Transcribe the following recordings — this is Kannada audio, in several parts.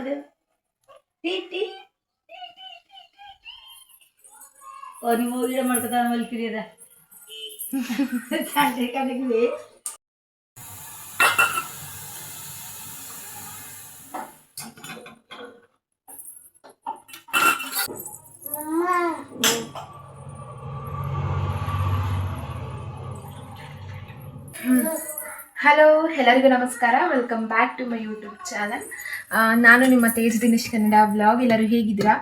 ಮಾಡಿದೆ ಟೀ ಟೀ ಓ ನಿಮ್ಮ ಊಟ ಮಾಡ್ಕೊತಾನ ಮಲ್ಕಿರಿ ಅದ ಸಂಜೆ ಕಡೆಗೆ ಹಲೋ ಎಲ್ಲರಿಗೂ ನಮಸ್ಕಾರ welcome back to my YouTube channel ನಾನು ನಿಮ್ಮ ತೇಜ್ ದಿನೇಶ್ ಕನ್ನಡ ಬ್ಲಾಗ್ ಎಲ್ಲರೂ ಹೇಗಿದ್ದೀರಾ?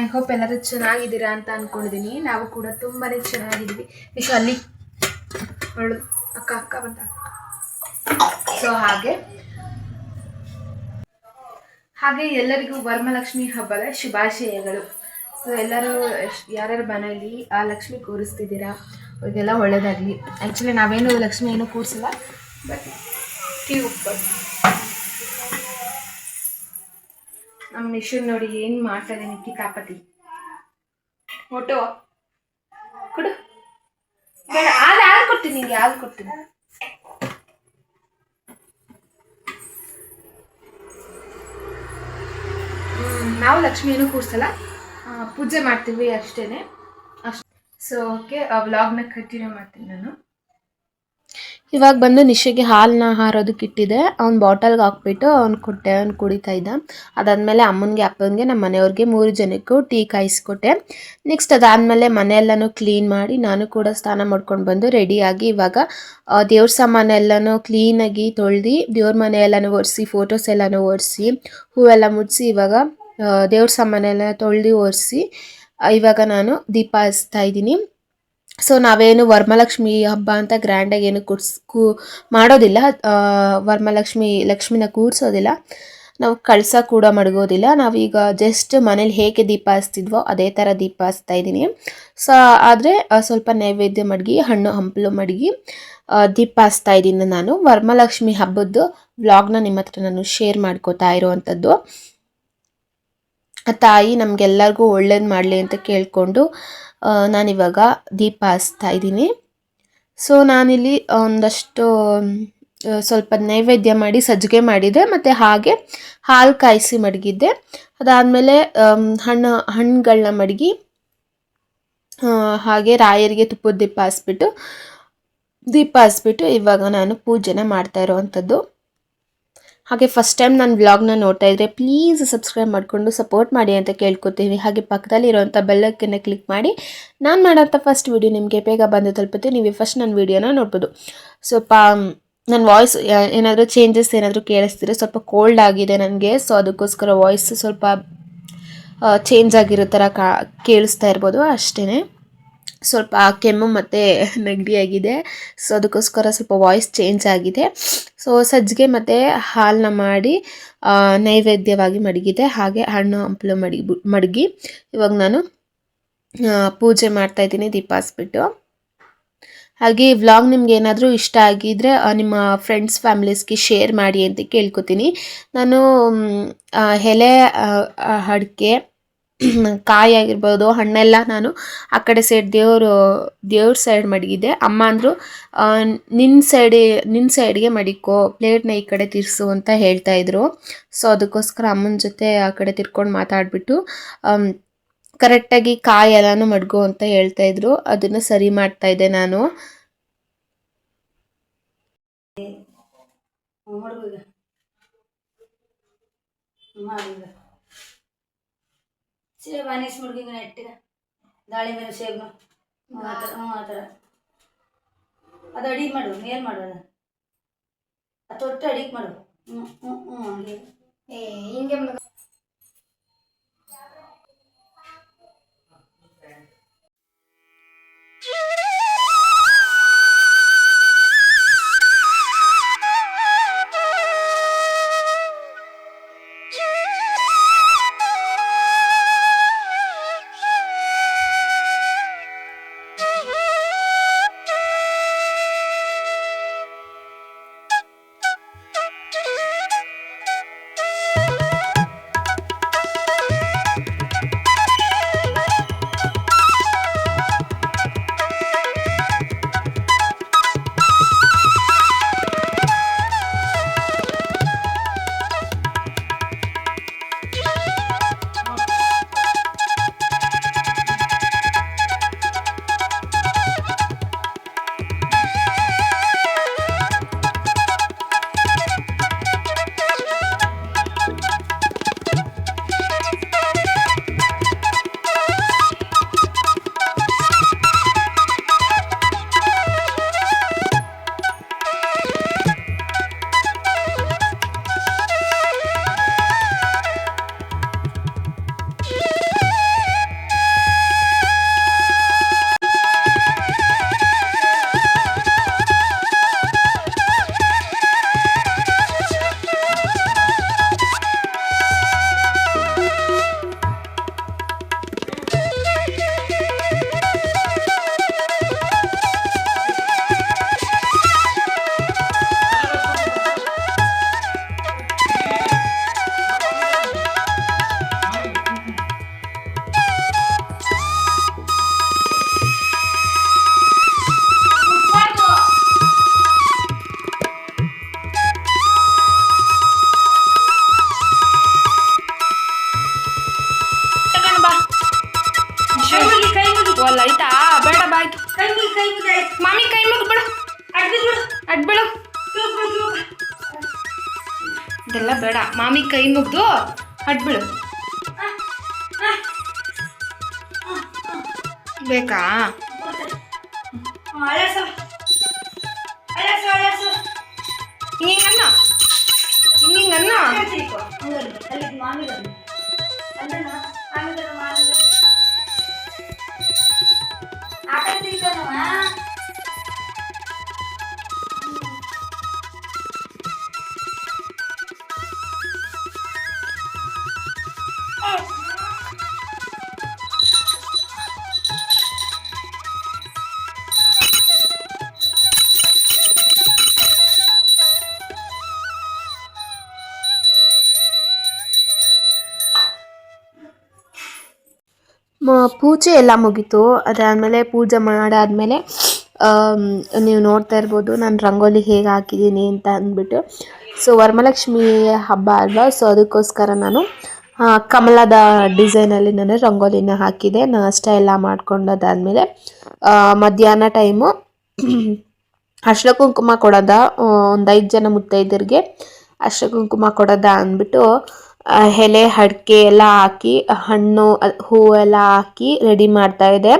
ಐ ಹೋಪ್ ಎಲ್ಲರೂ ಚೆನ್ನಾಗಿದ್ದೀರಾ ಅಂತ ಅಂದ್ಕೊಂಡಿದ್ದೀನಿ ನಾವು ಕೂಡ ತುಂಬಾ ಚೆನ್ನಾಗಿದ್ದೀವಿ. ವಿಶ್ ಅಲ್ಲಿ ಅವಳು ಅಕ್ಕ ಅಕ್ಕ ಬಂದ. ಸೊ ಹಾಗೆ. ಹಾಗೆ ಎಲ್ಲರಿಗೂ ವರಮಲಕ್ಷ್ಮಿ ಹಬ್ಬದ ಶುಭಾಶಯಗಳು. ಸೊ ಎಲ್ಲರೂ ಯಾರ್ಯಾರು ಮನೆಯಲ್ಲಿ ಆ ಲಕ್ಷ್ಮಿ ಕೂರಿಸ್ತಿದ್ದೀರಾ? ಅವ್ರಿಗೆಲ್ಲ ಒಳ್ಳೇದಾಗಲಿ. ಆ್ಯಕ್ಚುಲಿ ನಾವೇನು ಲಕ್ಷ್ಮಿ ಏನು ಕೂರಿಸಲ್ಲ ಬಟ್ ಟೀ ನಮ್ಮ ನಿಶುನ್ ನೋಡಿ ಏನು ಮಾಡ್ತಾ ಇದ್ದೀನಿ ಕಿತಾಪತಿ ಫೋಟೋ ಕೊಡು. ಬೇಡ ಹಾಲು ಹಾಲು ಕೊಡ್ತೀನಿ ನಿಂಗೆ ಹಾಲು ಕೊಡ್ತೀನಿ. ನಾವು ಲಕ್ಷ್ಮಿ ಏನು ಕೂರ್ಸಲ್ಲ ಪೂಜೆ ಮಾಡ್ತೀವಿ ಅಷ್ಟೇನೆ. ಅಷ್ಟು ಸೊ ಓಕೆ ಆ ವ್ಲಾಗ್ನ ಕಂಟಿನ್ಯೂ ಮಾಡ್ತೀನಿ ನಾನು. ಇವಾಗ ಬಂದು ನಿಶೆಗೆ ಹಾಲನ್ನ ಹಾರೋದಕ್ಕೆ ಇಟ್ಟಿದೆ. ಅವ್ನು ಬಾಟಲ್ಗೆ ಹಾಕ್ಬಿಟ್ಟು ಅವ್ನು ಕೊಟ್ಟೆ, ಅವ್ನು ಕುಡಿತಾ ಇದ್ದ. ಅದಾದಮೇಲೆ ಅಮ್ಮನಿಗೆ, ಅಪ್ಪನಿಗೆ ನಮ್ಮ ಮನೆಯವ್ರಿಗೆ ಮೂರು ಜನಕ್ಕೂ ಟೀ ಕಾಯಿಸ್ಕೊಟ್ಟೆ. ನೆಕ್ಸ್ಟ್ ಅದಾದಮೇಲೆ ಮನೆಯೆಲ್ಲನೂ ಕ್ಲೀನ್ ಮಾಡಿ ನಾನು ಕೂಡ ಸ್ನಾನ ಮಾಡ್ಕೊಂಡು ಬಂದು ರೆಡಿಯಾಗಿ ಇವಾಗ ದೇವ್ರ ಸಾಮಾನೆಲ್ಲನೂ ಕ್ಲೀನಾಗಿ ತೊಳ್ದು, ದೇವ್ರ ಮನೆ ಎಲ್ಲನೂ ಒರೆಸಿ ಫೋಟೋಸ್ ಎಲ್ಲನೂ ಒರೆಸಿ, ಹೂವೆಲ್ಲ ಮುಡಿಸಿ ಇವಾಗ ದೇವ್ರ ಸಾಮಾನೆಲ್ಲ ತೊಳ್ದು ಒರೆಸಿ ಇವಾಗ ನಾನು ದೀಪ ಹಚ್ತಾ ಇದ್ದೀನಿ. ಸೊ ನಾವೇನು ವರಮಲಕ್ಷ್ಮಿ ಹಬ್ಬ ಅಂತ ಗ್ರ್ಯಾಂಡಾಗಿ ಏನು ಕುಡ್ಸ್ ಕೂ ಮಾಡೋದಿಲ್ಲ. ವರ್ಮಲಕ್ಷ್ಮಿ ವರಮಲಕ್ಷ್ಮಿ, ಲಕ್ಷ್ಮಿನ ಕೂರಿಸೋದಿಲ್ಲ ನಾವು ಕಳಸ ಕೂಡ ಮಡಗೋದಿಲ್ಲ. ನಾವೀಗ ಜಸ್ಟ್ ಮನೇಲಿ ಹೇಗೆ ದೀಪ ಹಚ್ತಿದ್ವೋ ಅದೇ ಥರ ದೀಪ ಹಚ್ತಾ ಇದ್ದೀನಿ. ಸೊ, ಆದರೆ ಸ್ವಲ್ಪ ನೈವೇದ್ಯ ಮಡಗಿ, ಹಣ್ಣು ಹಂಪಲು ಮಡಗಿ ದೀಪ ಹಚ್ತಾ ಇದ್ದೀನಿ ನಾನು. ವರಮಲಕ್ಷ್ಮಿ ಹಬ್ಬದ್ದು ವ್ಲಾಗ್ನ ನಿಮ್ಮ ಹತ್ರ ನಾನು ಶೇರ್ ಮಾಡ್ಕೋತಾ ಇರೋವಂಥದ್ದು. ತಾಯಿ ನಮಗೆಲ್ಲರಿಗೂ ಒಳ್ಳೇದು ಮಾಡಲಿ ಅಂತ ಕೇಳಿಕೊಂಡು ನಾನಿವಾಗ ದೀಪ ಹಚ್ತಾ ಇದ್ದೀನಿ. ಸೊ ನಾನಿಲ್ಲಿ ಒಂದಷ್ಟು ಸ್ವಲ್ಪ ನೈವೇದ್ಯ ಮಾಡಿ ಸಜ್ಜಿಗೆ ಮಾಡಿದೆ, ಮತ್ತು ಹಾಗೆ ಹಾಲು ಕಾಯಿಸಿ ಮಡಗಿದ್ದೆ. ಅದಾದಮೇಲೆ ಹಣ್ಣು ಹಣ್ಣುಗಳನ್ನ ಮಡಗಿ ಹಾಗೆ ರಾಯರಿಗೆ ತುಪ್ಪದ ದೀಪ ಹಚ್ಬಿಟ್ಟು ದೀಪ ಹಚ್ಬಿಟ್ಟು ಇವಾಗ ನಾನು ಪೂಜೆನ ಮಾಡ್ತಾ ಇರೋವಂಥದ್ದು. ಹಾಗೆ ಫಸ್ಟ್ ಟೈಮ್ ನಾನು ವ್ಲಾಗ್ನ ನೋಡ್ತಾ ಇದ್ರೆ ಪ್ಲೀಸ್ ಸಬ್ಸ್ಕ್ರೈಬ್ ಮಾಡಿಕೊಂಡು ಸಪೋರ್ಟ್ ಮಾಡಿ ಅಂತ ಕೇಳ್ಕೊತೀನಿ. ಹಾಗೆ ಪಕ್ಕದಲ್ಲಿರುವಂಥ ಬೆಲ್ಲಕ್ಕನ್ನು ಕ್ಲಿಕ್ ಮಾಡಿ ನಾನು ಮಾಡೋಂಥ ಫಸ್ಟ್ ವಿಡಿಯೋ ನಿಮಗೆ ಬೇಗ ಬಂದು ತಲುಪುತ್ತೆ. ನೀವು ಫಸ್ಟ್ ನನ್ನ ವಿಡಿಯೋನ ನೋಡ್ಬೋದು. ಸ್ವಲ್ಪ ನನ್ನ ವಾಯ್ಸ್ ಏನಾದರೂ ಚೇಂಜಸ್ ಏನಾದರೂ ಕೇಳಿಸ್ತಿದ್ರೆ ಸ್ವಲ್ಪ ಕೋಲ್ಡ್ ಆಗಿದೆ ನನಗೆ ಸೊ ಅದಕ್ಕೋಸ್ಕರ ವಾಯ್ಸ್ ಸ್ವಲ್ಪ ಚೇಂಜ್ ಆಗಿರೋ ಥರ ಕಾ, ಕೇಳಿಸ್ತಾ ಇರ್ಬೋದು ಅಷ್ಟೇ ಸ್ವಲ್ಪ ಕೆಮ್ಮು ಮತ್ತು ನೆಗಡಿ ಆಗಿದೆ. ಸೊ ಅದಕ್ಕೋಸ್ಕರ ಸ್ವಲ್ಪ ವಾಯ್ಸ್ ಚೇಂಜ್ ಆಗಿದೆ. ಸೊ ಸಜ್ಜಿಗೆ ಮತ್ತು ಹಾಲನ್ನ ಮಾಡಿ ನೈವೇದ್ಯವಾಗಿ ಮಡಗಿದೆ ಹಾಗೆ ಹಣ್ಣು, ಹಂಪಲು ಮಡಗಿ ಮಡಗಿ. ಇವಾಗ ನಾನು ಪೂಜೆ ಮಾಡ್ತಾ ಇದ್ದೀನಿ, ದೀಪ ಹಚ್ಬಿಟ್ಟು. ಹಾಗೆ ಈ ವ್ಲಾಗ್ ನಿಮ್ಗೆ ಏನಾದರೂ ಇಷ್ಟ ಆಗಿದ್ರೆ ನಿಮ್ಮ ಫ್ರೆಂಡ್ಸ್ ಫ್ಯಾಮಿಲೀಸ್ಗೆ ಶೇರ್ ಮಾಡಿ ಅಂತ ಕೇಳ್ಕೊತೀನಿ. ನಾನು ಎಲೆ ಅಡಿಕೆ ಕಾಯಿ ಆಗಿರ್ಬೋದು, ಹಣ್ಣೆಲ್ಲ ನಾನು ಆ ಕಡೆ ಸೈಡ್ ದೇವರು, ದೇವ್ರ ಸೈಡ್ ಮಡಗಿದ್ದೆ. ಅಮ್ಮ ಅಂದರು ನಿನ್ನ ಸೈಡ್ ನಿನ್ನ ಸೈಡ್ಗೆ ಮಡಿಕೋ ಪ್ಲೇಟ್ನ ಈ ಕಡೆ ತಿರ್ಸು ಅಂತ ಹೇಳ್ತಾ ಇದ್ರು. ಸೊ ಅದಕ್ಕೋಸ್ಕರ ಅಮ್ಮನ ಜೊತೆ ಆ ಕಡೆ ತಿರ್ಕೊಂಡು ಮಾತಾಡಿಬಿಟ್ಟು ಕರೆಕ್ಟಾಗಿ ಕಾಯಿ ಎಲ್ಲನೂ ಮಡ್ಗೋ ಅಂತ ಹೇಳ್ತಾ ಇದ್ರು. ಅದನ್ನು ಸರಿ ಮಾಡ್ತಾ ಇದ್ದೆ ನಾನು. ಮಾಡ್ಕೊ ಈಗ ಮಾಡಿ ಈಗ ಸೇಬ್ ಅನೇಸ್ ಮುಡ್ಗಿಂಗ ನೆಟ್ಟಿಗ ದಾಳಿಂಬೆ ಸೇಬು. ಹ್ಞೂ ಆ ಥರ ಹ್ಞೂ ಆ ಥರ. ಅದು ಅಡಿಗೆ ಮಾಡು, ಮೇಲ್ ಮಾಡು ಅದು ಅದು ತೊಟ್ಟು ಅಡಿಗೆ ಮಾಡು. ಹ್ಞೂ ಹ್ಞೂ ಹ್ಞೂ ಹಂಗೆ. ಏ, ಹಿಂಗೆ ಅಡ್ಬೇಡ ಇದೆಲ್ಲ ಬೇಡ ಮಾಮಿ ಕೈ ಮುಗ್ದು ಅಡ್ಬಿಡು ಬೇಕಾ ಹಿಂಗಿಂಗನ್ನ ಹಿಂಗಿಂಗನ್ನ ಪೂಜೆ ಎಲ್ಲ ಮುಗೀತು. ಅದಾದಮೇಲೆ ಪೂಜೆ ಮಾಡಾದಮೇಲೆ ನೀವು ನೋಡ್ತಾ ಇರ್ಬೋದು ನಾನು ರಂಗೋಲಿ ಹೇಗೆ ಹಾಕಿದ್ದೀನಿ ಅಂತ ಅಂದ್ಬಿಟ್ಟು. ಸೊ ವರಮಹಾಲಕ್ಷ್ಮಿ ಹಬ್ಬ ಅಲ್ವಾ? ಸೊ ಅದಕ್ಕೋಸ್ಕರ ನಾನು ಕಮಲದ ಡಿಸೈನಲ್ಲಿ ನಾನು ರಂಗೋಲಿನ ಹಾಕಿದೆ. ನಾಷ್ಟ ಎಲ್ಲ ಮಾಡ್ಕೊಂಡದಾದ್ಮೇಲೆ ಮಧ್ಯಾಹ್ನ ಟೈಮು ಅರ್ಶಿನ ಕುಂಕುಮ ಕೊಡೋದ ಒಂದು ಐದು ಜನ ಮುತ್ತೈದರಿಗೆ ಅರ್ಶಿನ ಕುಂಕುಮ ಕೊಡೋದ ಅಂದ್ಬಿಟ್ಟು ಎಲೆ, ಅಡಿಕೆ ಎಲ್ಲ ಹಾಕಿ, ಹಣ್ಣು ಹೂವು ಎಲ್ಲ ಹಾಕಿ ರೆಡಿ ಮಾಡ್ತಾ ಇದೆ.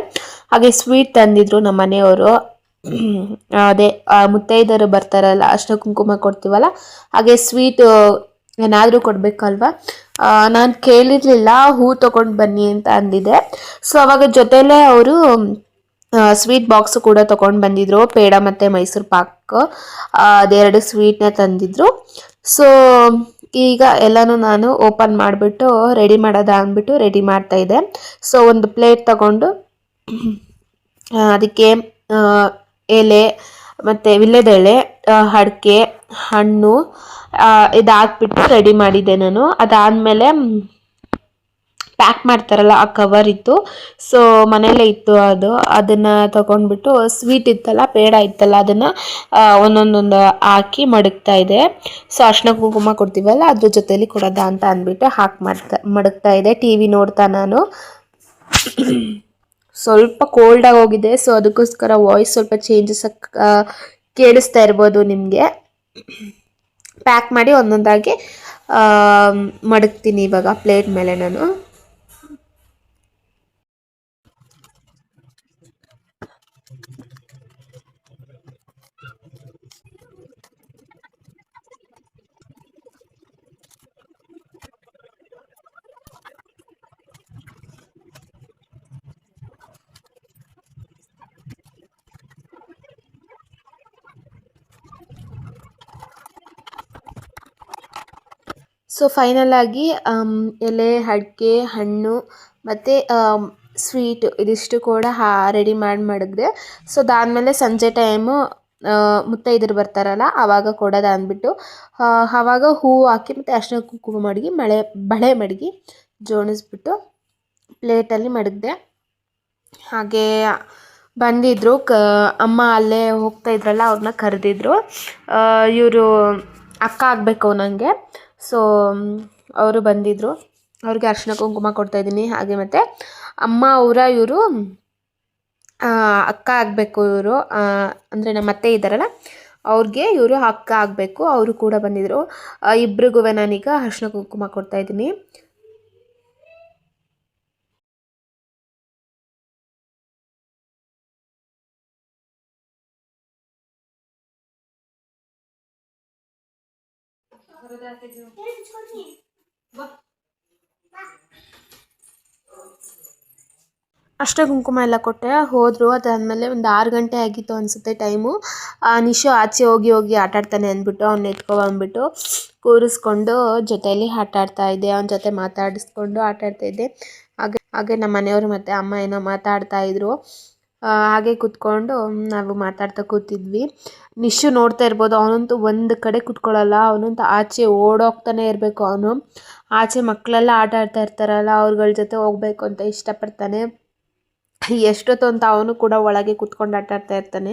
ಹಾಗೆ ಸ್ವೀಟ್ ತಂದಿದ್ರು ನಮ್ಮ ಮನೆಯವರು. ಅದೇ ಮುತ್ತೈದರು ಬರ್ತಾರಲ್ಲ ಅರ್ಶಿನ ಕುಂಕುಮ ಕೊಡ್ತೀವಲ್ಲ, ಹಾಗೆ ಸ್ವೀಟು ಏನಾದರೂ ಕೊಡಬೇಕಲ್ವಾ? ನಾನು ಕೇಳಿರಲಿಲ್ಲ, ಹೂ ತೊಗೊಂಡು ಬನ್ನಿ ಅಂತ ಅಂದಿದ್ದೆ ಸೊ ಅವಾಗ ಜೊತೆಲೇ ಅವರು ಸ್ವೀಟ್ ಬಾಕ್ಸ್ ಕೂಡ ತೊಗೊಂಡು ಬಂದಿದ್ರು. ಪೇಡ ಮತ್ತು ಮೈಸೂರು ಪಾಕ್. ಅದೆರಡು ಸ್ವೀಟ್ನ ತಂದಿದ್ರು. ಸೊ ಈಗ ಎಲ್ಲನೂ ನಾನು ಓಪನ್ ಮಾಡಿಬಿಟ್ಟು ರೆಡಿ ಮಾಡೋದ ಅಂದ್ಬಿಟ್ಟು ರೆಡಿ ಮಾಡ್ತಾ ಇದ್ದೆ. ಸೊ ಒಂದು ಪ್ಲೇಟ್ ತಗೊಂಡು ಅದಕ್ಕೆ ಎಲೆ ಮತ್ತು ವಿಲ್ಲೆದೆಳೆ ಅಡಿಕೆ, ಹಣ್ಣು ಇದು ಹಾಕ್ಬಿಟ್ಟು ರೆಡಿ ಮಾಡಿದ್ದೆ ನಾನು. ಅದಾದಮೇಲೆ ಪ್ಯಾಕ್ ಮಾಡ್ತಾರಲ್ಲ, ಆ ಕವರ್ ಇತ್ತು. ಸೊ ಮನೆಯಲ್ಲೇ ಇತ್ತು ಅದು. ಅದನ್ನು ತಗೊಂಡ್ಬಿಟ್ಟು ಸ್ವೀಟ್ ಇತ್ತಲ್ಲ, ಪೇಡ ಇತ್ತಲ್ಲ, ಅದನ್ನು ಒಂದೊಂದೊಂದು ಹಾಕಿ ಮಡಗ್ತಾ ಇದೆ. ಸೊ ಅರ್ಶಿನ ಕುಂಕುಮ ಕೊಡ್ತೀವಲ್ಲ, ಅದ್ರ ಜೊತೆಲಿ ಕೊಡೋದ ಅಂತ ಅಂದ್ಬಿಟ್ಟು ಹಾಕಿ ಮಾಡ್ತಾ, ಮಡಗ್ತಾ ಇದೆ. ಟಿ ವಿ ನೋಡ್ತಾ ನಾನು. ಸ್ವಲ್ಪ ಕೋಲ್ಡಾಗಿ ಹೋಗಿದೆ. ಸೊ ಅದಕ್ಕೋಸ್ಕರ ವಾಯ್ಸ್ ಸ್ವಲ್ಪ ಚೇಂಜಸ್ ಕೇಳಿಸ್ತಾ ಇರ್ಬೋದು ನಿಮಗೆ. ಪ್ಯಾಕ್ ಮಾಡಿ ಒಂದೊಂದಾಗಿ ಮಡಗ್ತೀನಿ ಇವಾಗ ಪ್ಲೇಟ್ ಮೇಲೆ ನಾನು. ಸೊ ಫೈನಲಾಗಿ ಆಗಿ ಎಲೆ, ಅಡಿಕೆ, ಹಣ್ಣು ಮತ್ತು ಸ್ವೀಟ್ ಇದಿಷ್ಟು ಕೂಡ ಹಾ ರೆಡಿ ಮಾಡಿ ಮಡಗಿದೆ ಸೊ ಅದಾದಮೇಲೆ ಸಂಜೆ ಟೈಮು ಮುತ್ತೈದರು ಬರ್ತಾರಲ್ಲ ಆವಾಗ ಕೊಡೋದು ಅಂದ್ಬಿಟ್ಟು ಆವಾಗ ಹೂವು ಹಾಕಿ ಮತ್ತು ಅರ್ಶಿನ ಕುಂಕುಮ ಮಡಗಿ, ಮಳೆ, ಬಳೆ ಮಡಗಿ ಜೋಣಿಸ್ಬಿಟ್ಟು ಪ್ಲೇಟಲ್ಲಿ ಮಡಗಿದೆ. ಹಾಗೆ ಬಂದಿದ್ದರು ಕ, ಅಮ್ಮ ಅಲ್ಲೇ ಹೋಗ್ತಾ ಇದ್ರಲ್ಲ ಅವ್ರನ್ನ ಕರೆದಿದ್ರು. ಇವರು ಅಕ್ಕ ಆಗಬೇಕು ನನಗೆ ಸೊ ಅವರು ಬಂದಿದ್ದರು ಅವ್ರಿಗೆ ಅರ್ಶಿನ ಕುಂಕುಮ ಕೊಡ್ತಾ ಇದ್ದೀನಿ. ಹಾಗೆ ಮತ್ತು ಅಮ್ಮ ಅವರ ಇವರು ಅಕ್ಕ ಆಗಬೇಕು ಇವರು. ಅಂದರೆ ನಮ್ಮ ಅತ್ತೆ ಇದ್ದಾರಲ್ಲ, ಅವ್ರಿಗೆ ಇವರು ಅಕ್ಕ ಆಗಬೇಕು. ಅವರು ಕೂಡ ಬಂದಿದ್ದರು ಇಬ್ರಿಗೂ ನಾನೀಗ ಅರ್ಶಿನ ಕುಂಕುಮ ಅಷ್ಟ ಕುಂಕುಮ ಎಲ್ಲ ಕೊಟ್ಟೆ. ಹೋದರು, ಅದಾದಮೇಲೆ ಒಂದು ಆರು ಗಂಟೆ ಆಗಿತ್ತು ಅನಿಸುತ್ತೆ ಟೈಮು. ನಿಶು ಆಚೆ ಹೋಗಿ ಹೋಗಿ ಆಟಾಡ್ತಾನೆ ಅಂದ್ಬಿಟ್ಟು, ಅವ್ನ ಎತ್ಕೊಬಂದ್ಬಿಟ್ಟು ಕೂರಿಸ್ಕೊಂಡು ಜೊತೆಯಲ್ಲಿ ಆಟ ಆಡ್ತಾ ಇದ್ದೆ. ಅವನ ಜೊತೆ ಮಾತಾಡಿಸ್ಕೊಂಡು ಆಟಾಡ್ತಾ ಇದ್ದೆ. ಹಾಗೆ ಹಾಗೆ ನಮ್ಮ ಮನೆಯವರು ಮತ್ತು ಅಮ್ಮ ಏನೋ ಮಾತಾಡ್ತಾ ಇದ್ರು. ಹಾಗೆ ಕೂತ್ಕೊಂಡು ನಾವು ಮಾತಾಡ್ತಾ ಕೂತಿದ್ವಿ. ನಿಶು ನೋಡ್ತಾ ಇರ್ಬೋದು, ಅವನಂತೂ ಒಂದು ಕಡೆ ಕೂತ್ಕೊಳ್ಳಲ್ಲ ಅವನಂತೂ ಆಚೆ ಓಡೋಗ್ತಾನೆ ಇರಬೇಕು ಅವನು. ಆಚೆ ಮಕ್ಕಳೆಲ್ಲ ಆಟ ಆಡ್ತಾ ಇರ್ತಾರಲ್ಲ, ಅವ್ರಗಳ ಜೊತೆ ಹೋಗ್ಬೇಕು ಅಂತ ಇಷ್ಟಪಡ್ತಾನೆ. ಎಷ್ಟೊತ್ತು ಅಂತ ಅವನು ಕೂಡ ಒಳಗೆ ಕೂತ್ಕೊಂಡು ಆಟ ಆಡ್ತಾ ಇರ್ತಾನೆ.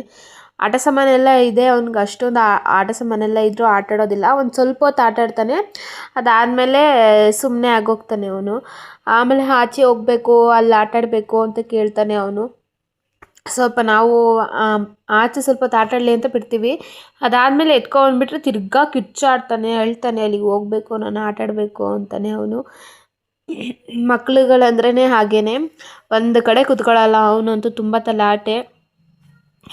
ಆಟ ಸಾಮಾನೆಲ್ಲ ಇದೆ, ಅವ್ನಿಗೆ ಅಷ್ಟೊಂದು ಆಟ ಸಾಮಾನೆಲ್ಲ ಇದ್ದರೂ ಆಟ ಆಡೋದಿಲ್ಲ. ಒಂದು ಸ್ವಲ್ಪ ಹೊತ್ತು ಆಟ ಆಡ್ತಾನೆ, ಅದಾದಮೇಲೆ ಸುಮ್ಮನೆ ಆಗೋಗ್ತಾನೆ ಅವನು. ಆಮೇಲೆ ಆಚೆ ಹೋಗ್ಬೇಕು, ಅಲ್ಲಿ ಆಟಾಡಬೇಕು ಅಂತ ಕೇಳ್ತಾನೆ ಅವನು. ಸ್ವಲ್ಪ ನಾವು ಆಚೆ ಸ್ವಲ್ಪ ತಾಟಾಡಲಿ ಅಂತ ಬಿಡ್ತೀವಿ. ಅದಾದಮೇಲೆ ಎತ್ಕೊಂಡ್ಬಿಟ್ರೆ ತಿರ್ಗಾ ಕಿಚ್ಚಾಡ್ತಾನೆ ಅಳ್ತಾನೆ ಅಲ್ಲಿಗೆ ಹೋಗ್ಬೇಕು, ನಾನು ಆಟಾಡಬೇಕು ಅಂತಾನೆ ಅವನು. ಮಕ್ಳುಗಳಂದ್ರೇ ಹಾಗೇ ಒಂದು ಕಡೆ ಕುತ್ಕೊಳ್ಳಲ್ಲ ಅವನಂತೂ ತುಂಬ ತಲಾಟೆ.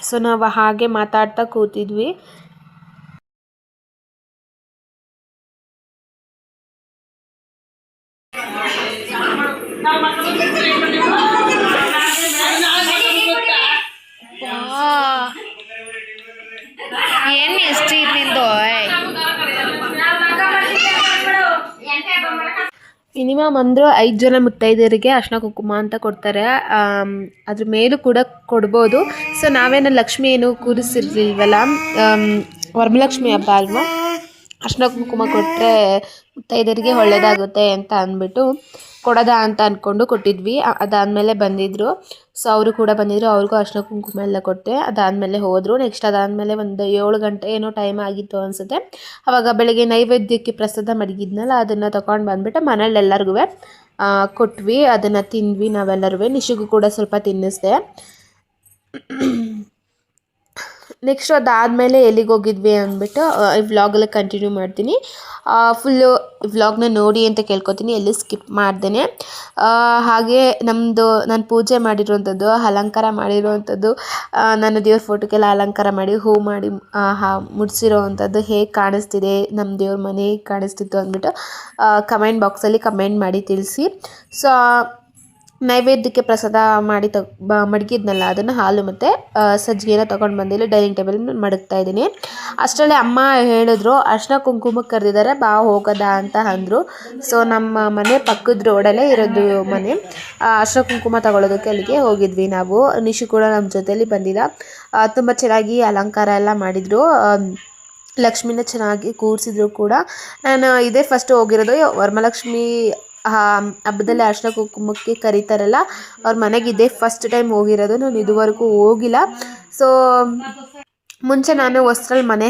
ಸೊ ನಾವು ಹಾಗೆ ಮಾತಾಡ್ತಾ ಕೂತಿದ್ವಿ. ಮಿನಿಮಮ್ ಅಂದರೂ ಐದು ಜನ ಮುತ್ತೈದೆಯರಿಗೆ ಅರ್ಶಿನ ಕುಂಕುಮ ಅಂತ ಕೊಡ್ತಾರೆ. ಅದ್ರ ಮೇಲೂ ಕೂಡ ಕೊಡ್ಬೋದು. ಸೊ ನಾವೇನು ಲಕ್ಷ್ಮಿ ಏನು ಕೂರಿಸಿರ್ಲಿಲ್ವಲ್ಲ? ವರಮಲಕ್ಷ್ಮಿ ಹಬ್ಬ ಅಲ್ವಾ? ಅರ್ಶಿನ ಕುಂಕುಮ ಕೊಟ್ಟರೆ ಮುತ್ತೈದೆಯರಿಗೆ ಒಳ್ಳೆಯದಾಗುತ್ತೆ ಅಂತ ಅಂದ್ಬಿಟ್ಟು. ಕೊಡೋದಾ ಅಂತ ಅಂದ್ಕೊಂಡು ಕೊಟ್ಟಿದ್ವಿ. ಅದಾದಮೇಲೆ ಬಂದಿದ್ದರು ಸೊ ಅವರು ಕೂಡ ಬಂದಿದ್ದರು ಅವ್ರಿಗೂ ಅರ್ಶಿನ ಕುಂಕುಮ ಎಲ್ಲ ಕೊಟ್ಟೆ. ಅದಾದಮೇಲೆ ಹೋದರು. ನೆಕ್ಸ್ಟ್ ಅದಾದಮೇಲೆ ಒಂದು ಏಳು ಗಂಟೆ ಏನೋ ಟೈಮ್ ಆಗಿತ್ತು ಅನಿಸುತ್ತೆ. ಆವಾಗ ಬೆಳಗ್ಗೆ ನೈವೇದ್ಯಕ್ಕೆ ಪ್ರಸಾದ ಮಡಗಿದ್ನಲ್ಲ, ಅದನ್ನು ತೊಗೊಂಡು ಬಂದುಬಿಟ್ಟು ಮನೇಲಿ ಎಲ್ಲರಿಗೂ ಕೊಟ್ವಿ. ಅದನ್ನು ತಿಂದ್ವಿ ನಾವೆಲ್ಲರೂ ನಿಶಿಗೂ ಕೂಡ ಸ್ವಲ್ಪ ತಿನ್ನಿಸ್ದೆ. ನೆಕ್ಸ್ಟ್ ಅದಾದಮೇಲೆ ಎಲ್ಲಿಗೆ ಹೋಗಿದ್ವಿ ಅಂದ್ಬಿಟ್ಟು ಈ ವ್ಲಾಗಲ್ಲಿ ಕಂಟಿನ್ಯೂ ಮಾಡ್ತೀನಿ. ಫುಲ್ಲು ವ್ಲಾಗ್ನ ನೋಡಿ ಅಂತ ಕೇಳ್ಕೊತೀನಿ, ಎಲ್ಲಿ ಸ್ಕಿಪ್ ಮಾಡ್ದೇನೆ. ಹಾಗೆ ನಮ್ಮದು ನಾನು ಪೂಜೆ ಮಾಡಿರುವಂಥದ್ದು ಅಲಂಕಾರ ಮಾಡಿರುವಂಥದ್ದು ನಾನು ದೇವ್ರ ಫೋಟೋಗೆಲ್ಲ ಅಲಂಕಾರ ಮಾಡಿ, ಹೂ ಮಾಡಿ ಮುಡಿಸಿರೋ ಅಂಥದ್ದು ಹೇಗೆ ಕಾಣಿಸ್ತಿದೆ ನಮ್ಮ ದೇವ್ರ ಮನೆ ಹೇಗೆ ಕಾಣಿಸ್ತಿತ್ತು ಅಂದ್ಬಿಟ್ಟು ಕಮೆಂಟ್ ಬಾಕ್ಸಲ್ಲಿ ಕಮೆಂಟ್ ಮಾಡಿ ತಿಳಿಸಿ. ಸೊ ನೈವೇದ್ಯಕ್ಕೆ ಪ್ರಸಾದ ಮಾಡಿ ತ ಮಡಗಿದ್ನಲ್ಲ ಅದನ್ನು ಹಾಲು ಮತ್ತು ಸಜ್ಜಿಗೆನ ತೊಗೊಂಡು ಬಂದಿಲ್ಲ ಡೈನಿಂಗ್ ಟೇಬಲ್ ಮಡಗ್ತಾ ಇದ್ದೀನಿ. ಅಷ್ಟರಲ್ಲೇ ಅಮ್ಮ ಹೇಳಿದ್ರು ಅರ್ಶಿನ ಕುಂಕುಮಕ್ಕೆ ಕರೆದಿದ್ದಾರೆ ಬಾ ಹೋಗೋದ ಅಂತ ಅಂದರು. ಸೊ ನಮ್ಮ ಮನೆ ಪಕ್ಕದ ರೋಡಲ್ಲೇ ಇರೋದು ಮನೆ. ಅರ್ಶಿನ ಕುಂಕುಮ ತಗೊಳ್ಳೋದಕ್ಕೆ ಅಲ್ಲಿಗೆ ಹೋಗಿದ್ವಿ ನಾವು. ನಿಶು ಕೂಡ ನಮ್ಮ ಜೊತೆಯಲ್ಲಿ ಆ, ತುಂಬ ಚೆನ್ನಾಗಿ ಅಲಂಕಾರ ಎಲ್ಲ ಮಾಡಿದರು. ಲಕ್ಷ್ಮಿನ ಚೆನ್ನಾಗಿ ಕೂರಿಸಿದ್ರು ಕೂಡ. ನಾನು ಇದೇ ಫಸ್ಟ್ ಹೋಗಿರೋದು. ವರಮಲಕ್ಷ್ಮಿ ಹಬ್ಬದಲ್ಲಿ ಅರ್ಶಿನ ಕುಂಕುಮಕ್ಕೆ ಕರೀತಾರಲ್ಲ, ಅವ್ರ ಮನೆಗಿದೆ ಫಸ್ಟ್ ಟೈಮ್ ಹೋಗಿರೋದು, ನಾನು ಇದುವರೆಗೂ ಹೋಗಿಲ್ಲ. ಸೊ ಮುಂಚೆ ನಾನು ಹೊಸ್ರಲ್ಲಿ ಮನೆ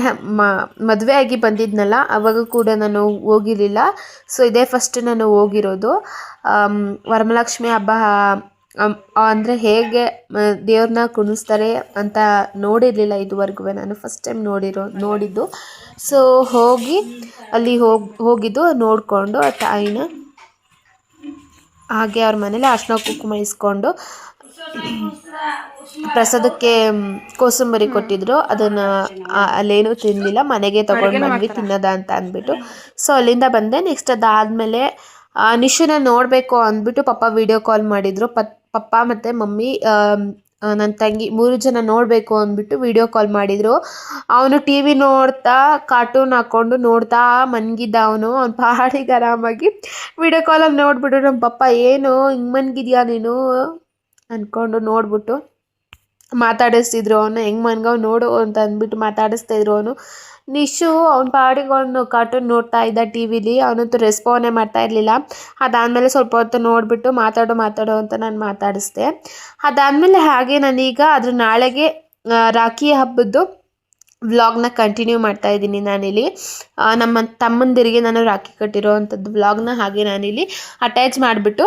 ಮದುವೆ ಆಗಿ ಬಂದಿದ್ನಲ್ಲ, ಅವಾಗ ಕೂಡ ನಾನು ಹೋಗಿರಲಿಲ್ಲ. ಸೊ ಇದೇ ಫಸ್ಟ್ ನಾನು ಹೋಗಿರೋದು. ವರಮಲಕ್ಷ್ಮಿ ಹಬ್ಬ ಅಂದರೆ ಹೇಗೆ ದೇವ್ರನ್ನ ಕುಣಿಸ್ತಾರೆ ಅಂತ ನೋಡಿರಲಿಲ್ಲ ಇದುವರೆಗೂ ನಾನು ಫಸ್ಟ್ ಟೈಮ್ ನೋಡಿರೋ, ನೋಡಿದ್ದು. ಸೊ ಹೋಗಿ ಅಲ್ಲಿ ಹೋಗಿ, ಹೋಗಿದ್ದು, ನೋಡಿಕೊಂಡು ಆ ತಾಯಿನ ಹಾಗೆ ಅವ್ರ ಮನೇಲಿ ಅರ್ಶಿನ ಕುಂಕುಮ ಇಸ್ಕೊಂಡು ಪ್ರಸಾದಕ್ಕೆ ಕೋಸಂಬರಿ ಕೊಟ್ಟಿದ್ರು. ಅದನ್ನು ಅಲ್ಲೇನೂ ತಿನ್ನಲಿಲ್ಲ ಮನೆಗೆ ತಗೊಂಡು ಬಂದ್ವಿ ತಿನ್ನದ ಅಂತ ಅಂದ್ಬಿಟ್ಟು. ಸೊ ಅಲ್ಲಿಂದ ಬಂದೆ. ನೆಕ್ಸ್ಟ್ ಅದಾದಮೇಲೆ ನಿಶುನ ನೋಡಬೇಕು ಅಂದ್ಬಿಟ್ಟು ಪಪ್ಪ ವಿಡಿಯೋ ಕಾಲ್ ಮಾಡಿದರು. ಪತ್ ಪಪ್ಪ ಮತ್ತು ಮಮ್ಮಿ ನನ್ನ ತಂಗಿ ಮೂರು ಜನ ನೋಡಬೇಕು ಅಂದ್ಬಿಟ್ಟು ವಿಡಿಯೋ ಕಾಲ್ ಮಾಡಿದರು. ಅವನು ಟಿ ವಿ ನೋಡ್ತಾ ಕಾರ್ಟೂನ್ ಹಾಕ್ಕೊಂಡು ನೋಡ್ತಾ ಮನ್ಗಿದ್ದ ಅವನು. ಅವ್ನು ಪಾಡಿಗೆ ಆರಾಮಾಗಿ ವಿಡಿಯೋ ಕಾಲಲ್ಲಿ ನೋಡಿಬಿಟ್ಟು ನಮ್ಮ ಪಪ್ಪ, ಏನು? ಹಿಂಗೆ ಮನ್ಗಿದ್ಯಾ ನೀನು? ಅಂದ್ಕೊಂಡು ನೋಡ್ಬಿಟ್ಟು ಮಾತಾಡಿಸ್ತಿದ್ರು ಅವನು, ಹೆಂಗೆ ಮನ್ಗವ್ ನೋಡು ಅಂತ ಅಂದ್ಬಿಟ್ಟು ಮಾತಾಡಿಸ್ತಾ ಇದ್ರು ಅವನು. ನಿಶು ಅವ್ನ ಪಾಡಿಗೆ ಅವನು ಕಾರ್ಟೂನ್ ನೋಡ್ತಾ ಇದ್ದ ಟಿ ವಿಲಿ ಅವನಂತೂ ರೆಸ್ಪಾನ್ನೇ ಮಾಡ್ತಾ ಇರಲಿಲ್ಲ. ಅದಾದಮೇಲೆ ಸ್ವಲ್ಪ ಹೊತ್ತು ನೋಡಿಬಿಟ್ಟು ಮಾತಾಡು ಮಾತಾಡು ಅಂತ ನಾನು ಮಾತಾಡಿಸ್ದೆ. ಅದಾದಮೇಲೆ ಹಾಗೆ ನಾನೀಗ ಅದ್ರ ನಾಳೆಗೆ ರಾಖಿ ಹಬ್ಬದ್ದು ವ್ಲಾಗ್ನ ಕಂಟಿನ್ಯೂ ಮಾಡ್ತಾ ಇದ್ದೀನಿ ನಾನಿಲ್ಲಿ. ನಮ್ಮ ತಮ್ಮಂದಿರಿಗೆ ನಾನು ರಾಖಿ ಕಟ್ಟಿರೋ ಅಂಥದ್ದು ವ್ಲಾಗ್ನ ಹಾಗೆ ನಾನಿಲ್ಲಿ ಅಟ್ಯಾಚ್ ಮಾಡಿಬಿಟ್ಟು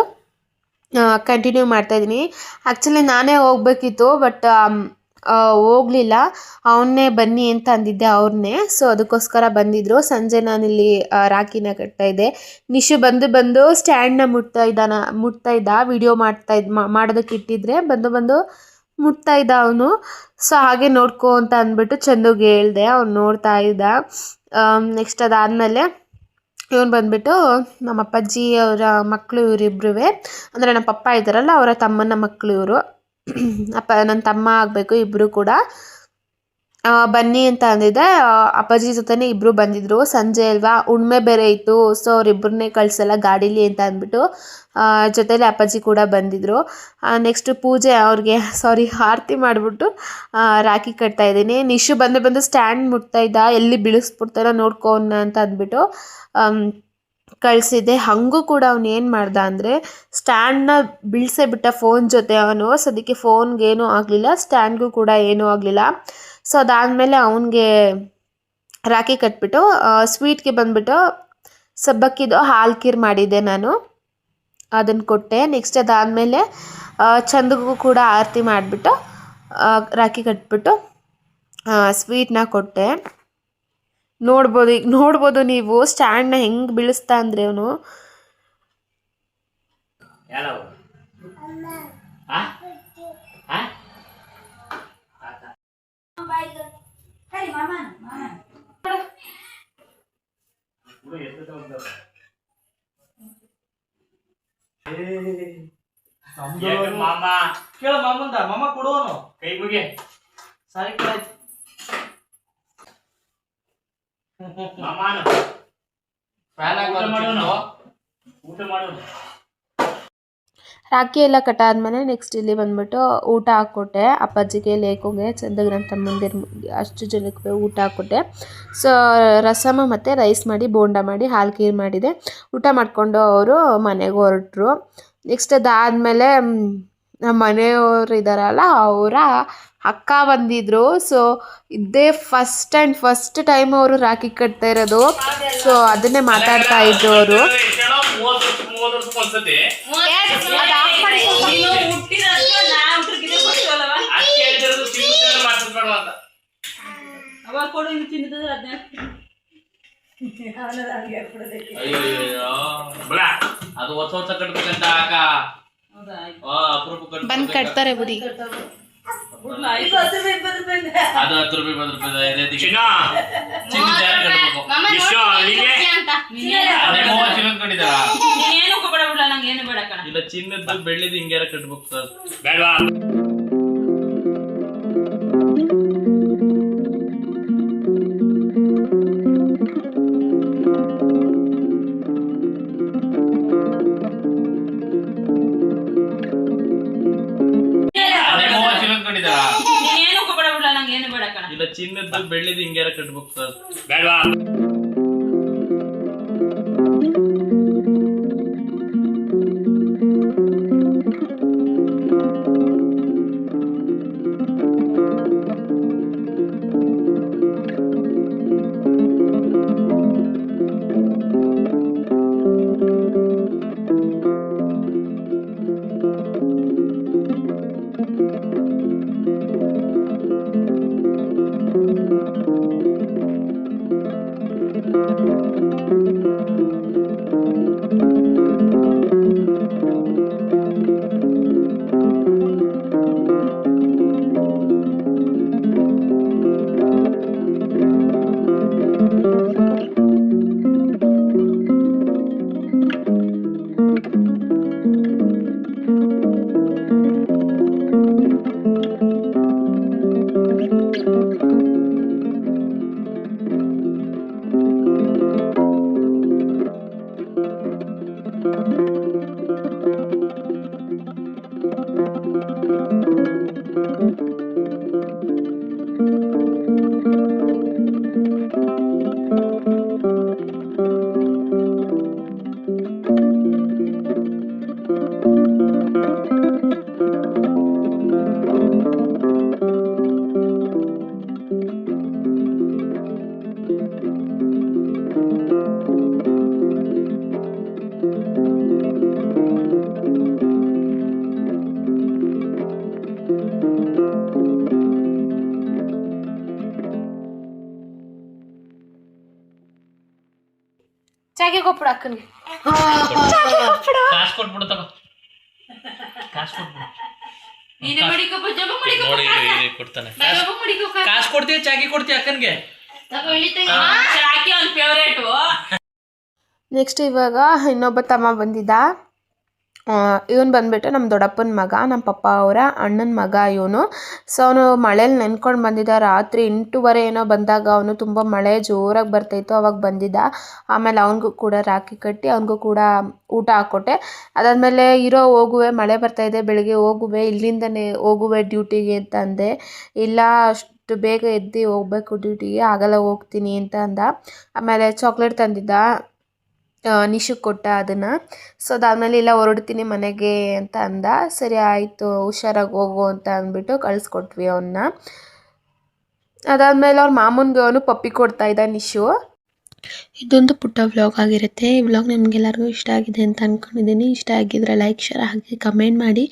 ಕಂಟಿನ್ಯೂ ಮಾಡ್ತಾ ಇದ್ದೀನಿ. ಆ್ಯಕ್ಚುಲಿ ನಾನೇ ಹೋಗ್ಬೇಕಿತ್ತು ಬಟ್ ಹೋಗಲಿಲ್ಲ. ಅವನ್ನೇ ಬನ್ನಿ ಅಂತ ಅಂದಿದ್ದೆ ಅವ್ರನ್ನೇ. ಸೊ ಅದಕ್ಕೋಸ್ಕರ ಬಂದಿದ್ದರು ಸಂಜೆ ನಾನಿಲ್ಲಿ ರಾಖಿನ ಕಟ್ತಾ ಇದ್ದೆ. ನಿಶು ಬಂದು ಬಂದು ಸ್ಟ್ಯಾಂಡ್ನ ಮುಟ್ತಾ ಇದ್ದಾನ, ಮುಟ್ತಾ ಇದ್ದ. ವಿಡಿಯೋ ಮಾಡ್ತಾ ಇದ್ ಮಾಡೋದಕ್ಕೆ ಇಟ್ಟಿದ್ರೆ ಬಂದು ಬಂದು ಮುಟ್ತಾ ಇದ್ದ ಅವನು. ಸೊ ಹಾಗೆ ನೋಡ್ಕೋ ಅಂತ ಅಂದ್ಬಿಟ್ಟು ಚಂದುಗೆ ಹೇಳ್ದೆ. ಅವ್ನು ನೋಡ್ತಾ ಇದ್ದ. ನೆಕ್ಸ್ಟ್ ಅದಾದಮೇಲೆ ಇವನು ಬಂದ್ಬಿಟ್ಟು ನಮ್ಮ ಅಪ್ಪಾಜಿ, ಅವರ ಮಕ್ಕಳು ಇವರಿಬ್ರು ಅಂದರೆ ನಮ್ಮ ಪಪ್ಪ ಇದ್ದಾರಲ್ಲ, ಅವರ ತಮ್ಮನ ಮಕ್ಕಳು ಇವರು. ಅಪ್ಪ, ನನ್ನ ತಮ್ಮ ಆಗಬೇಕು ಇಬ್ಬರು ಕೂಡ. ಬನ್ನಿ ಅಂತ ಅಂದಿದ್ದೆ. ಅಪ್ಪಾಜಿ ಜೊತೆನೇ ಇಬ್ಬರು ಬಂದಿದ್ದರು ಸಂಜೆ ಅಲ್ವಾ? ಉಣ್ಮೆ ಬೇರೆ ಇತ್ತು. ಸೊ ಅವ್ರಿಬ್ಬರನ್ನೇ ಕಳಿಸಲ್ಲ ಗಾಡೀಲಿ ಅಂತ ಅಂದ್ಬಿಟ್ಟು ಜೊತೇಲಿ ಅಪ್ಪಾಜಿ ಕೂಡ ಬಂದಿದ್ದರು ನೆಕ್ಸ್ಟ್ ಪೂಜೆ ಅವ್ರಿಗೆ ಸಾರಿ ಆರತಿ ಮಾಡಿಬಿಟ್ಟು ರಾಖಿ ಕಟ್ತಾ ಇದ್ದೀನಿ. ನಿಶು ಬಂದು ಬಂದು ಸ್ಟ್ಯಾಂಡ್ ಮುಟ್ತಾ ಇದ್ದ. ಎಲ್ಲಿ ಬಿಳಿಸ್ಬಿಡ್ತಾರ ಅವ್ನ ಅಂತ ಅಂದ್ಬಿಟ್ಟು ಕಳಿಸಿದ್ದೆ. ಹಾಗೂ ಕೂಡ ಅವ್ನು ಏನು ಮಾಡ್ದ ಅಂದರೆ ಸ್ಟ್ಯಾಂಡ್ನ ಬಿಳಿಸೇ ಬಿಟ್ಟ ಫೋನ್ ಜೊತೆ ಅವನು. ಸದ್ಯಕ್ಕೆ ಫೋನ್ಗೇನೂ ಆಗಲಿಲ್ಲ. ಸ್ಟ್ಯಾಂಡ್ಗೂ ಕೂಡ ಏನೂ ಆಗಲಿಲ್ಲ. ಸೊ ಅದಾದಮೇಲೆ ಅವನಿಗೆ ರಾಖಿ ಕಟ್ಬಿಟ್ಟು ಸ್ವೀಟ್ಗೆ ಬಂದುಬಿಟ್ಟು ಸಬ್ಬಕ್ಕಿದು ಹಾಲು ಖೀರ್ ಮಾಡಿದ್ದೆ ನಾನು. ಅದನ್ನು ಕೊಟ್ಟೆ. ನೆಕ್ಸ್ಟ್ ಅದಾದಮೇಲೆ ಚಂದಗೂ ಕೂಡ ಆರತಿ ಮಾಡಿಬಿಟ್ಟು ರಾಖಿ ಕಟ್ಬಿಟ್ಟು ಸ್ವೀಟ್ನ ಕೊಟ್ಟೆ. ನೋಡ್ಬೋದು ಈಗ ನೋಡ್ಬೋದು ನೀವು ಸ್ಟ್ಯಾಂಡ್ನ ಹೆಂಗೆ ಬೀಳಿಸ್ತಾ ಅಂದರೆ ಅವನು. ಮಾಮ ಕೇಳ ಮಾಮಂದ ಮಾಮ ಕೊಡುವನು ಕೈ ಮುಗಿ ಸಾರಿ ಕೇಳಾಯ್ತು ಮಾಮಾನ ಫ್ಯಾನ್ ಊಟ ಮಾಡೋನು ಊಟ ಮಾಡೋನು ರಾಖಿ ಎಲ್ಲ ಕಟ್ಟಾದ್ಮೇಲೆ ನೆಕ್ಸ್ಟ್ ಇಲ್ಲಿ ಬಂದ್ಬಿಟ್ಟು ಊಟ ಹಾಕ್ಕೊಟ್ಟೆ. ಅಪ್ಪಾಜಿಗೆ ಲೇಖೋಗೆ ಚಂದಗೆ ನನ್ನ ಅಷ್ಟು ಜನಕ್ಕೆ ಊಟ ಹಾಕ್ಕೊಟ್ಟೆ. ಸೊ ರಸಮ ಮತ್ತು ರೈಸ್ ಮಾಡಿ ಬೋಂಡ ಮಾಡಿ ಹಾಲು ಖೀರ್ ಮಾಡಿದೆ. ಊಟ ಮಾಡಿಕೊಂಡು ಅವರು ಮನೆಗೆ ಹೊರಟರು. ನೆಕ್ಸ್ಟ್ ಅದಾದಮೇಲೆ ನಮ್ಮ ಮನೆಯವರು ಇದ್ದಾರಲ್ಲ ಅವರ ಅಕ್ಕ ಬಂದಿದ್ರು. ಸೊ ಇದೇ ಫಸ್ಟ್ ಆ್ಯಂಡ್ ಫಸ್ಟ್ ಟೈಮ್ ಅವರು ರಾಖಿ ಕಟ್ತಾ ಇರೋದು. ಸೊ ಅದನ್ನೇ ಮಾತಾಡ್ತಾ ಇದ್ರು ಅವರು. ಮಾಡ್ಸ್ಬೇಡ ಅಂತ ಅವನದ ಹಂಗೆ ಕೊಡೋದಕ್ಕೆ. ಅಯ್ಯೋ ಅಯ್ಯೋ ಬಲ ಅದು ಹೊಸ ಹೊಸ ಕಟ್ಬೇಕಂತ ಅಕ್ಕ ಆ, ಅಪರೂಪ ಕಟ್ಬೇಕು. ಬಂದು ಕಟ್ತಾರೆ ಬಿಡಿ. ಇಪ್ಪತ್ತು ರೂಪಾಯಿ ಇಪ್ಪತ್ತು ರೂಪಾಯಿ ಅದು ಹತ್ತು ರೂಪಾಯಿ ಬಂದು ರೂಪಾಯಿ ಚಿನ್ನ. ಚಿನ್ನ ಜಾರಿ ಕಟ್ಬೇಕು. ಇಷ್ಟು ಅಲ್ಲಿಗೆ ಅದೇ ಮೂವತ್ತು ಚಿನ್ನದ ಕಟ್ಟಿದಾರ ನೀನೇನು ಕೊಡ ಬಿಡಲ್ಲ ನಂಗೆ ಏನು ಬೇಡ ಕಣ. ಇಲ್ಲ ಚಿನ್ನದ್ದು ಬೆಳ್ಳಿದ್ದು ಹಿಂಗ್ಯಾರ ಕಟ್ಬೇಕು ಸರ್. ಬೇಡವಾ? thank you. thank you ಅಕ್ಕನಿಗೆ ಕಾಸು ಕೊಟ್ಬಿಡು ತಗೋ. ಕಾಸು ಕೊಟ್ಬಿಡು. ನೀನು ಮಡಿಕಪ್ಪ ಜಮ ಮಡಿಕಪ್ಪ ನೋಡಿ ಇಲ್ಲಿ ಕೊಡ್ತಾನೆ. ಜಮ ಮಡಿಕೋ ಕಾಸು. ಕೊಡ್ತೀಯ ಚಾಕಿ ಕೊಡ್ತೀಯ ಅಕ್ಕನ್ಗೆ? ಚಾಕಿ ಅವ್ನ ಫೇವ್ರೇಟು ನೆಕ್ಸ್ಟ್ ಇವಾಗ ಇನ್ನೊಬ್ಬ ತಮ್ಮ ಬಂದಿದ್ದ. ಇವನು ಬಂದುಬಿಟ್ಟು ನಮ್ಮ ದೊಡ್ಡಪ್ಪನ ಮಗ ನಮ್ಮ ಪಪ್ಪ ಅವರ ಅಣ್ಣನ ಮಗ ಇವನು. ಸೊ ಅವನು ಮಳೇಲಿ ನೆನ್ಕೊಂಡು ಬಂದಿದ್ದ. ರಾತ್ರಿ ಎಂಟೂವರೆ ಏನೋ ಬಂದಾಗ ಅವನು ತುಂಬ ಮಳೆ ಜೋರಾಗಿ ಬರ್ತಾಯಿತ್ತು ಅವಾಗ ಬಂದಿದ್ದ. ಆಮೇಲೆ ಅವನಿಗೂ ಕೂಡ ರಾಕಿ ಕಟ್ಟಿ, ಅವನಿಗೂ ಕೂಡ ಊಟ ಹಾಕ್ಕೊಟ್ಟೆ ಅದಾದಮೇಲೆ ಇರೋ ಹೋಗುವೆ, ಮಳೆ ಬರ್ತಾಯಿದೆ ಬೆಳಗ್ಗೆ ಹೋಗುವೆ, ಇಲ್ಲಿಂದನೇ ಹೋಗುವೆ ಡ್ಯೂಟಿಗೆ ಅಂತ ಅಂದೆ. ಇಲ್ಲ, ಅಷ್ಟು ಬೇಗ ಎದ್ದು ಹೋಗ್ಬೇಕು ಡ್ಯೂಟಿಗೆ, ಆಗಲ್ಲ ಹೋಗ್ತೀನಿ ಅಂತ ಅಂದ. ಆಮೇಲೆ ಚಾಕ್ಲೇಟ್ ತಂದಿದ್ದ. ನಿಶುಗೆ ಕೊಟ್ಟ ಅದನ್ನು. ಸೊ ಅದಾದಮೇಲೆ ಇಲ್ಲ, ಹೊರಡ್ತೀನಿ ಮನೆಗೆ ಅಂತ ಅಂದ. ಸರಿ, ಆಯಿತು, ಹುಷಾರಾಗಿ ಹೋಗು ಅಂತ ಅಂದ್ಬಿಟ್ಟು ಕಳಿಸ್ಕೊಟ್ವಿ ಅವನ್ನ ಅದಾದಮೇಲೆ ಅವ್ರ ಮಾಮೂನ್ಗೆ ಅವನು ಪಪ್ಪಿ ಕೊಡ್ತಾ ಇದ್ದ ನಿಶು. ಇದೊಂದು ಪುಟ್ಟ ವ್ಲಾಗ್ ಆಗಿರುತ್ತೆ. ಈ ವ್ಲಾಗ್ ನಿಮಗೆಲ್ಲರಿಗೂ ಇಷ್ಟ ಆಗಿದೆ ಅಂತ ಅಂದ್ಕೊಂಡಿದ್ದೀನಿ ಇಷ್ಟ ಆಗಿದ್ರೆ ಲೈಕ್ ಶೇರ್ ಹಾಕಿ ಕಮೆಂಟ್ ಮಾಡಿ.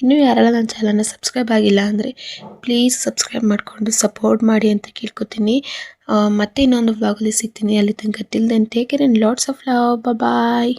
ಇನ್ನೂ ಯಾರೆಲ್ಲ ನನ್ನ ಚಾನಲ್ನ ಸಬ್ಸ್ಕ್ರೈಬ್ ಆಗಿಲ್ಲ ಅಂದರೆ ಪ್ಲೀಸ್ ಸಬ್ಸ್ಕ್ರೈಬ್ ಮಾಡಿಕೊಂಡು ಸಪೋರ್ಟ್ ಮಾಡಿ ಅಂತ ಕೇಳ್ಕೊತೀನಿ. ಮತ್ತೆ ಇನ್ನೊಂದು ವ್ಲಾಗಲ್ಲಿ ಸಿಗ್ತೀನಿ. ಅಲ್ಲಿ ತನಕ till then take care and lots of love bye